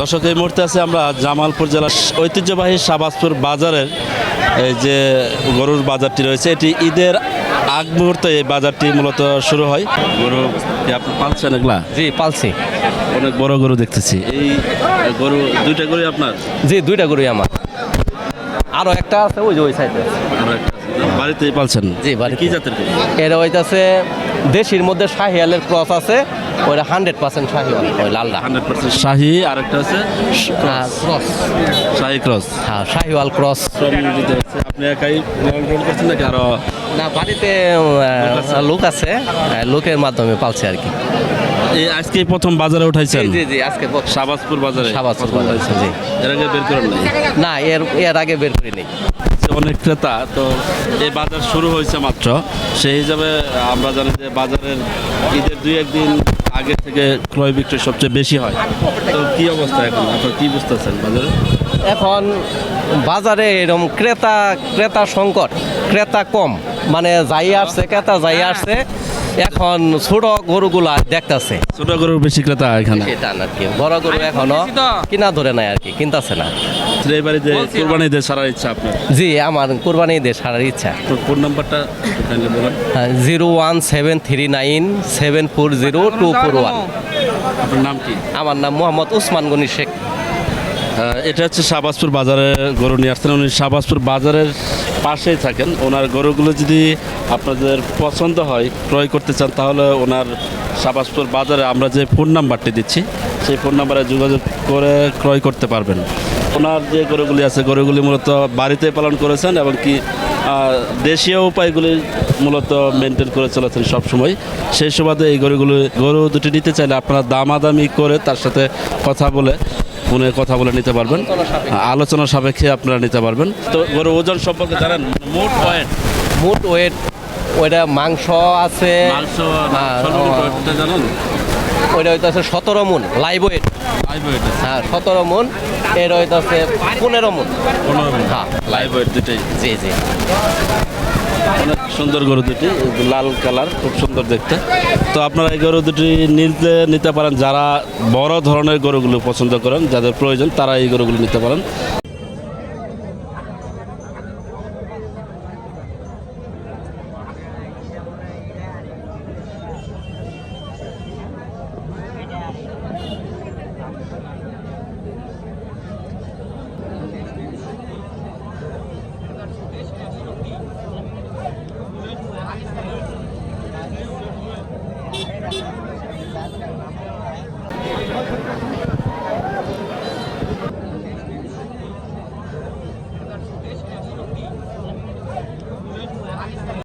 দর্শক এই মুহূর্তে আছে আমরা জামালপুর জেলার ঐতিহ্যবাহী শাহবাজপুর বাজারের এই যে গরুর বাজারটি রয়েছে। এটি ঈদের আগ মুহূর্তে এই বাজারটি মূলত শুরু হয়। গরু কি আপনি পালছেন এগুলা? জি পালছি। অনেক বড় গরু দেখতেছি। এই গরু দুইটা গরু আপনার? জি দুইটা গরুই আমার। আরও একটা আছে ওই যে ওই সাইডে একটা বাড়িতেই পালছেন? জি, বাড়ি কি জাতের এর হইতাছে দেশির মধ্যে শাহিয়ালের ক্রস আছে। ওইটা হান্ড্রেড পার্সেন্ট শাহিওয়াল ওই লালটা হান্ড্রেড পার্সেন্ট শাহি আর একটা আছে ক্রস। শাহি ক্রস। হ্যাঁ শাহিওয়াল ক্রস। আপনি একাই করছেন নাকি আরও? না বাড়িতে লোক আছে? লোকের মাধ্যমে পালছে আর কি। এই আজকে প্রথম বাজারে উঠাইছেন? জি জি আজকে বাজারে? শাহবাজপুর বাজারে, জি। এর আগে বের করেন নাই? না এর এর আগে বের করি নেই। অনেক ক্রেতা তো এই বাজার শুরু হয়েছে মাত্র। সেই হিসাবে আমরা জানি যে বাজারের ঈদের দুই একদিন থেকে ক্রয় বিক্রয় সবচেয়ে বেশি হয়? তো কি অবস্থা এখন? আপনার কি বুঝতেছেন বাজারে? এখন বাজারে এরকম ক্রেতা ক্রেতা সংকট, ক্রেতা কম। মানে যাই আসছে, ক্রেতা যাই আসছে এখন ছোট গরুগুলা দেখতাছে। ছোট গরুর বেশি ক্রেতা এখানে। এটা আর কি বড় গরু এখনও কিনা ধরে নাই আর কি কিনতাছে না। এই বাড়িতে কোরবানি দিয়ে সারার ইচ্ছা আপনার? জি আমার কোরবানি দিয়ে সারার ইচ্ছা। তো ফোন নাম্বারটা zero one seven three nine seven four zero two four one. আপনার নাম কি? আমার নাম মোহাম্মদ উসমান গনি শেখ। এটা হচ্ছে শাহবাজপুর বাজারে গরু নিয়ে আসছেন। উনি শাহবাজপুর বাজারের পাশেই থাকেন। ওনার গরুগুলো যদি আপনাদের পছন্দ হয়, ক্রয় করতে চান, তাহলে ওনার শাহবাজপুর বাজারে আমরা যে ফোন নাম্বারটি দিচ্ছি, সেই ফোন নাম্বারে যোগাযোগ করে ক্রয় করতে পারবেন। ওনার যে গরুগুলি আছে, গরুগুলি মূলত বাড়িতে পালন করেছেন এবং কি দেশীয় উপায়গুলি মূলত মেনটেন করে চলেছেন সবসময়। সেই সুবাদে এই গরুগুলো, গরু দুটি নিতে চাইলে আপনারা দামাদামি করে তার সাথে কথা বলে ফোনে কথা বলে নিতে পারবেন। আলোচনা সাপেক্ষে। আপনারা নিতে পারবেন। তো গরু ওজন সম্পর্কে জানেন? মোট ওয়েট মুট ওয়েট ওইটা মাংস আছে মাংস হ্যাঁ, জানেন? ওইটা হইতাছে সতেরো মুন লাইভ ওয়েট হ্যাঁ সতেরো মুন এর হইতাছে পনেরো মুন। পনেরো হ্যাঁ। লাইভ ওয়েট দুটাই জি জি। সুন্দর গরু দুটি লাল কালার, খুব সুন্দর দেখতে। তো আপনারা এই গরু দুটি নিতে নিতে পারেন, যারা বড় ধরনের গরুগুলো পছন্দ করেন, যাদের প্রয়োজন, তারা এই গরুগুলো নিতে পারেন। Thank you.